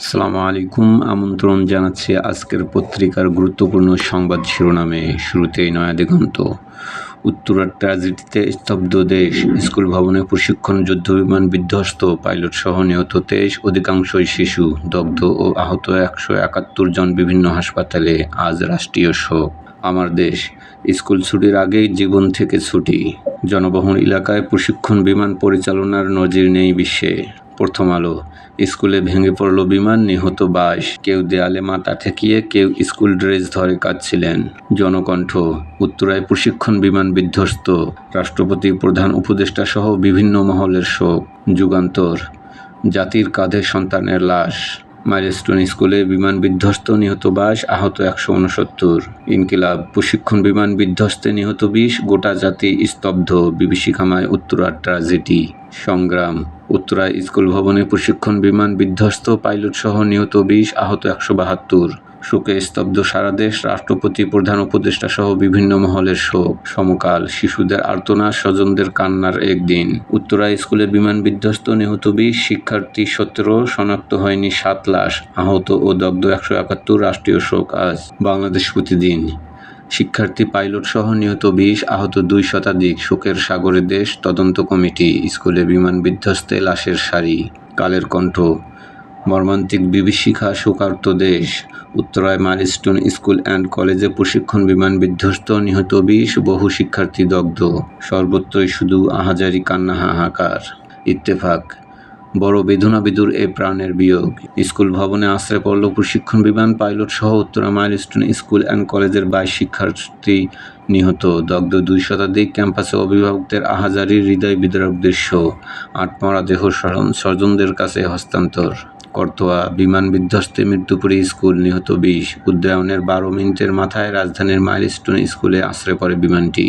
আসসালামু আলাইকুম। আমন্ত্রণ জানাচ্ছি আজকের পত্রিকার গুরুত্বপূর্ণ সংবাদ শিরোনামে। শুরুতেই নয়া দিগন্ত উত্তরার ট্র্যাজেডিতে স্তব্ধ দেশ। স্কুল ভবনে প্রশিক্ষণ যুদ্ধবিমান বিধ্বস্ত। পাইলট সহ নিহত তেইশ, অধিকাংশই শিশু, দগ্ধ ও আহত একশো একাত্তর জন বিভিন্ন হাসপাতালে আজ রাষ্ট্রীয় শোক। আমার দেশ, স্কুল ছুটির আগেই জীবন থেকে ছুটি। জনবহুল এলাকায় প্রশিক্ষণ বিমান পরিচালনার নজির নেই বিশ্বে। প্রথম আলো। স্কুলে ভেঙে পড়ল বিমান, নিহত বাস কেউ দেয়ালে মাথা ঠেকিয়ে কেউ স্কুল ড্রেস ধরে কাঁদছিলেন। জনকণ্ঠ, উত্তরায় প্রশিক্ষণ বিমান বিধ্বস্ত। রাষ্ট্রপতি, প্রধান উপদেষ্টা সহ বিভিন্ন মহলের শোক। যুগান্তর, জাতির কাঁধে সন্তানের লাশ। মাইলস্টোন স্কুলে বিমান বিধ্বস্ত, নিহত বাস আহত একশো উনসত্তর ইনকিলাব, প্রশিক্ষণ বিমান বিধ্বস্তে, নিহত বিশ। গোটা জাতি স্তব্ধ, বিভীষিকামায় উত্তরার ট্রাজেডি। সংগ্রাম উত্তরায় স্কুল ভবনে প্রশিক্ষণ বিমান বিধ্বস্ত পাইলট সহ নিহত বিশ আহত একশো বাহাত্তর। শোকে স্তব্ধ সারা দেশ, রাষ্ট্রপতি, প্রধান উপদেষ্টা সহ বিভিন্ন মহলের শোক। সমকাল, শিশুদের আর্তনা স্বজনদের কান্নার একদিন। উত্তরা স্কুলে বিমান বিধ্বস্ত নিহত বিশ শিক্ষার্থী সতেরো, শনাক্ত হয়নি সাত লাশ। আহত ও দগ্ধ একশো একাত্তর রাষ্ট্রীয় শোক আজ বাংলাদেশ প্রতিদিন। শিক্ষার্থী পাইলট সহ নিহত বিশ আহত দুই শতাধিক শোকের সাগরে দেশ তদন্ত কমিটি, স্কুলে বিমান বিধ্বস্তে লাশের সারি, কালের কণ্ঠ। মর্মান্তিক বিভীষিকা শোকার্ত দেশ। উত্তরায় মাইলস্টোন স্কুল অ্যান্ড কলেজে প্রশিক্ষণ বিমান বিধ্বস্ত নিহত বিশ বহু শিক্ষার্থী দগ্ধ। সর্বত্রই শুধু আহাজারি কান্না হাহাকার। ইত্তেফাক বড় বেদনাবিদুর এ প্রাণের বিয়োগ। স্কুল ভবনে আশ্রয় পড়ল প্রশিক্ষণ বিমান পাইলট সহ উত্তরা মাইলস্টোন স্কুল অ্যান্ড কলেজের বাইশ শিক্ষার্থী নিহত। দগ্ধ দুই শতাধিক ক্যাম্পাসে অভিভাবকদের আহাজারির হৃদয় বিদারক দৃশ্য, আটমরা দেহ স্বজনদের কাছে হস্তান্তর। করতোয়া বিমান বিধ্বস্তে মৃত্যুপুরী স্কুল নিহত বিশ। উদ্যায়নের বারো মিনিটের মাথায় রাজধানীর মাইলস্টোন স্কুলে আশ্রয় পড়ে বিমানটি।